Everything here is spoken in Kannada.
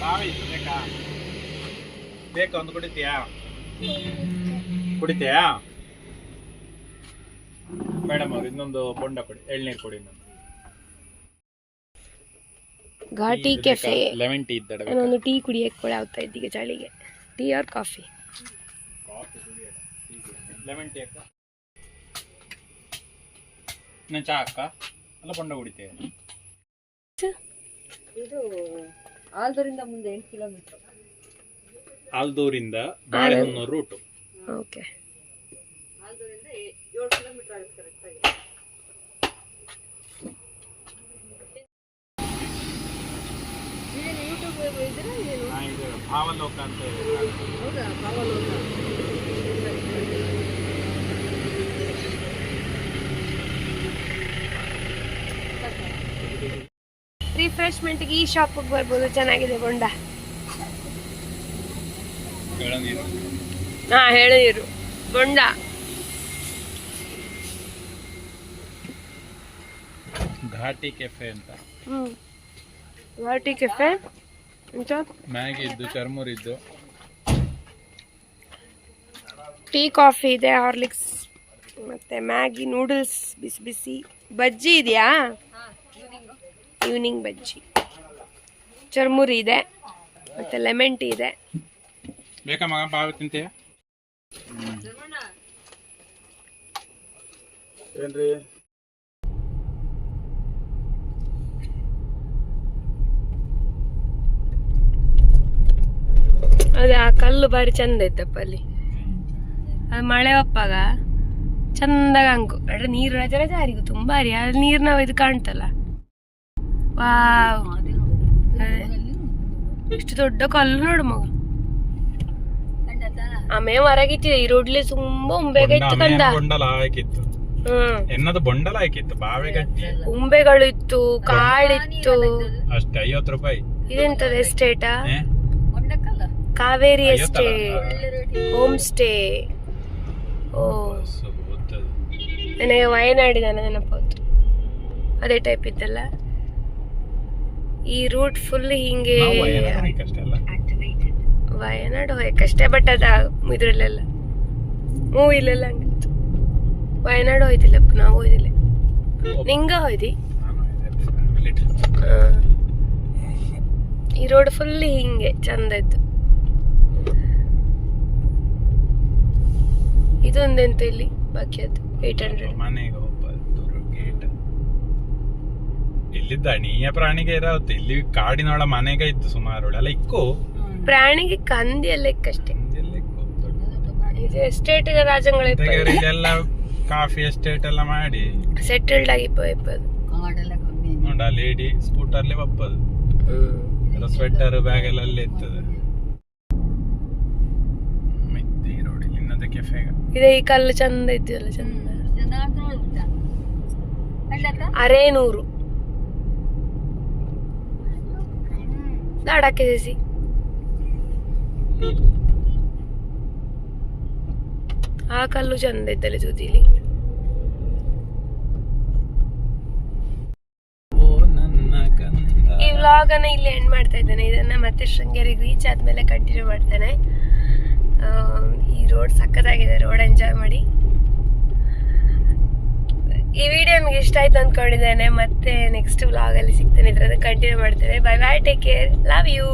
ಬಾವಿ ಬೇಕಾ? ಬೇಕಾ ಒಂದು ಕುಡಿತೀಯಾ? ಕುಡಿತೀಯಾ? ಮೇಡಮ್ ಅವ್ರು ಇನ್ನೊಂದು ಬೊಂಡ ಕೊಡಿ ಎಳ್ನೀರು ಕೊಡಿ ಇನ್ನೊಂದು. ಘಾಟಿ ಕೆಫೆ. ಲೆಮನ್ ಟೀ ಇದ್ದಡ ನಾನೊಂದು ಟೀ ಕುಡಿಯಕ್ಕೆ ಕೂಡ ಆಗ್ತಾ ಇದ್ದೀಗ ಚಳಿಗೆ tea or coffee. Lemon tea ಅಕ್ಕ? ನಾನು ಚಾ ಅಕ್ಕ? ಅಲ್ಲ ಬೊಂಡ ಕುಡಿತೀಯ? ಇದು ಆಲ್ದೂರಿಂದ ಮುಂದೆ ಎಂಟು ಕಿಲೋಮೀಟರ್ ಆಲ್ದೂರಿಂದ ಬಾಳೆಹೊನ್ನೂರು ರೂಟು ಓಕೆ. ಆಲ್ದೂರಿಂದ ಏಳು ಕಿಲೋಮೀಟರ್ ಆಗುತ್ತೆ ಕರೆಕ್ಟಾಗಿ ಯೂಟ್ಯೂಬ್ ಇದ್ದೀರಾ ಏನು? ಇದು ಭಾವಲೋಕ ಅಂತ ಇದೆ ಹೌದಾ ಪಾವಲೋಕ ರಿಫ್ರೆಶ್ಮೆಂಟ್ಗೆ ಈ ಶಾಪಿಗೆ ಬರ್ಬೋದು. ಚೆನ್ನಾಗಿದೆ ಗೊಂಡ ಹಾ ಹೇಳಿರು ಗೊಂಡ ಘಾಟಿ ಕೆಫೆ ಅಂತ. ಹ್ಮ್. ಘಾಟಿ ಕೆಫೆ? ಮ್ಯಾಗಿ ಇದ್ದು ಚರ್ಮೂರ್ ಇದ್ದು. ಟೀ ಕಾಫಿ ಇದೆ ಹಾರ್ಲಿಕ್ಸ್ ಮತ್ತೆ ಮ್ಯಾಗಿ ನೂಡಲ್ಸ್ ಬಿಸಿ ಬಿಸಿ. ಬಜ್ಜಿ ಇದೆಯಾ? ಈವ್ನಿಂಗ್ ಬಜ್ಜಿ. ಚರ್ಮುರಿ ಇದೆ ಮತ್ತೆ ಲೆಮನ್ ಟೀ ಇದೆ. ಬೇಕಾ ಮಗ ಬಾವಿ ತಿಂತೀಯ? ಏನ್ರಿ? ಅದೇ ಆ ಕಲ್ಲು ಬಾರಿ ಚಂದ ಇತ್ತಪ್ಪ ಅಲ್ಲಿ. ಅದು ಮಳೆ ಒಪ್ಪಾಗ ಚಂದಾಗ ಅಂಕು. ಅಂದ್ರೆ ನೀರು ರಜೆ ರಜೆ ಹರಿಗು ತುಂಬಾ ಹರಿ. ಅಲ್ಲಿ ನೀರ್ನ ಇದು ಕಾಣ್ತಲ್ಲ. ವಾವ್ ಅದೇ. ಇಷ್ಟು ದೊಡ್ಡ ಕಲ್ಲು ನೋಡು ಮಗ. ಆಮೇ ಹೊರಗಿಟ್ಟಿದೆ. ಈ ರೋಡ್ಲಿ ತುಂಬಾ ಉಂಬೆಗ ಇತ್ತು ಕಂದ ಎನ್ನದು ಬೊಂಡಲ ಹಾಕಿತ್ತು. ಬಾವಿ ಗಟ್ಟಿ. ಉಂಬೆಗಳು ಇತ್ತು ಕಾಳಿತ್ತು ಅಷ್ಟೇ ಐವತ್ತು ರೂಪಾಯಿ. ಇದೆಂತದ ಎಸ್ಟೇಟಾ? ಕಾವೇರಿ? ಎಸ್ಟೇಟ್ ಹೋಮ್ ಸ್ಟೇ ಓ. ನನಗೆ ವಯನಾಡಿದ ನೆನಪಾಯ್ತು ಅದೇ ಟೈಪ್ ಇತ್ತಲ್ಲ ಈ ರೂಟ್ ಫುಲ್ ಹಿಂಗೆ ವಯನಾಡ್ ಹೋಯ್ಕಷ್ಟೇ ಬಟ್ ಅದ ಇದ್ರಲ್ಲೆಲ್ಲ ಮೂವಿಲೆಲ್ಲ ಹಂಗಿತ್ತು. ವಯನಾಡು ಹೋಯ್ತಿಲ್ಲಪ್ಪ ನಾವು ಹೋಯ್ದಿಲ್ಲ. ನಿಂಗ ಹೋಯ್ದಿ. ಈ ರೋಡ್ ಫುಲ್ ಹಿಂಗೆ ಚಂದ ಇತ್ತು. ಇದೊಂದೆಂತ ಇಲ್ಲಿ? ಬಾಕಿ ಅದು ಏಟ್ ಹಂಡ್ರೆಡ್ ಇಲ್ಲಿದ್ದ ಅಣಿಯ ಪ್ರಾಣಿಗೆ ಇರೋದು ಇಲ್ಲಿ ಕಾಡಿನೊಳ ಮನೆಗೆ ಇತ್ತು ಸುಮಾರು ಅಲ್ಲ ಇಕ್ಕು. ಪ್ರಾಣಿಗೆ ಕಂದಿ ಎಲ್ಲ ಇಕ್ಕಷ್ಟೇ ಇದು ಎಸ್ಟೇಟ್ ಇದೆಲ್ಲ ಕಾಫಿ ಎಸ್ಟೇಟ್ ಎಲ್ಲ ಮಾಡಿ. ಸೆಟಲ್ಡ್ ಆಗಿ ಕಮ್ಮಿ. ನೋಡ ಲೇಡಿ ಸ್ಕೂಟರ್ಲಿ ಬಪ್ಪದು ಸ್ವೆಟರ್ ಬ್ಯಾಗ್ ಎಲ್ಲ ಅಲ್ಲೇ ಇರ್ತದೆ. ಇದೇ ರೋಡಿ ಇನ್ನದ ಇದೆ ಈ ಕಲ್ಲು ಚಂದ ಚಂದ. ಚೆನ್ನಾಗಿ ಉಂಟಾ? ಅಲ್ಲಕ್ಕ? ಅರೇನೂರು. ದಾಡಕ್ಕೆ ಸೇಸಿ ಆ ಕಲ್ಲು ಚಂದ ಇದ್ದಲ್ಲ ತುದಿಲಿ ಓ ನನ್ನ ಕಂದ. ಈ ವ್ಲಾಗ್ ಅನ್ನ ಇಲ್ಲಿ ಎಂಡ್ ಮಾಡ್ತಾ ಇದ್ದಾನೆ. ಇದನ್ನ ಮತ್ತೆ ಶೃಂಗೇರಿಗೆ ರೀಚ್ ಆದ್ಮೇಲೆ ಕಂಟಿನ್ಯೂ ಮಾಡ್ತಾನೆ. ಈ ರೋಡ್ ಸಖತ್ತಾಗಿದೆ. ರೋಡ್ ಎಂಜಾಯ್ ಮಾಡಿ. ಈ ವಿಡಿಯೋ ನಿಮಗೆ ಇಷ್ಟ ಆಯ್ತು ಅಂದ್ಕೊಂಡಿದ್ದೇನೆ ಮತ್ತೆ ನೆಕ್ಸ್ಟ್ ವ್ಲಾಗ್ ಅಲ್ಲಿ ಸಿಗ್ತೇನೆ ಇದ್ರದ್ದು ಕಂಟಿನ್ಯೂ ಮಾಡ್ತೇನೆ bye bye take care love you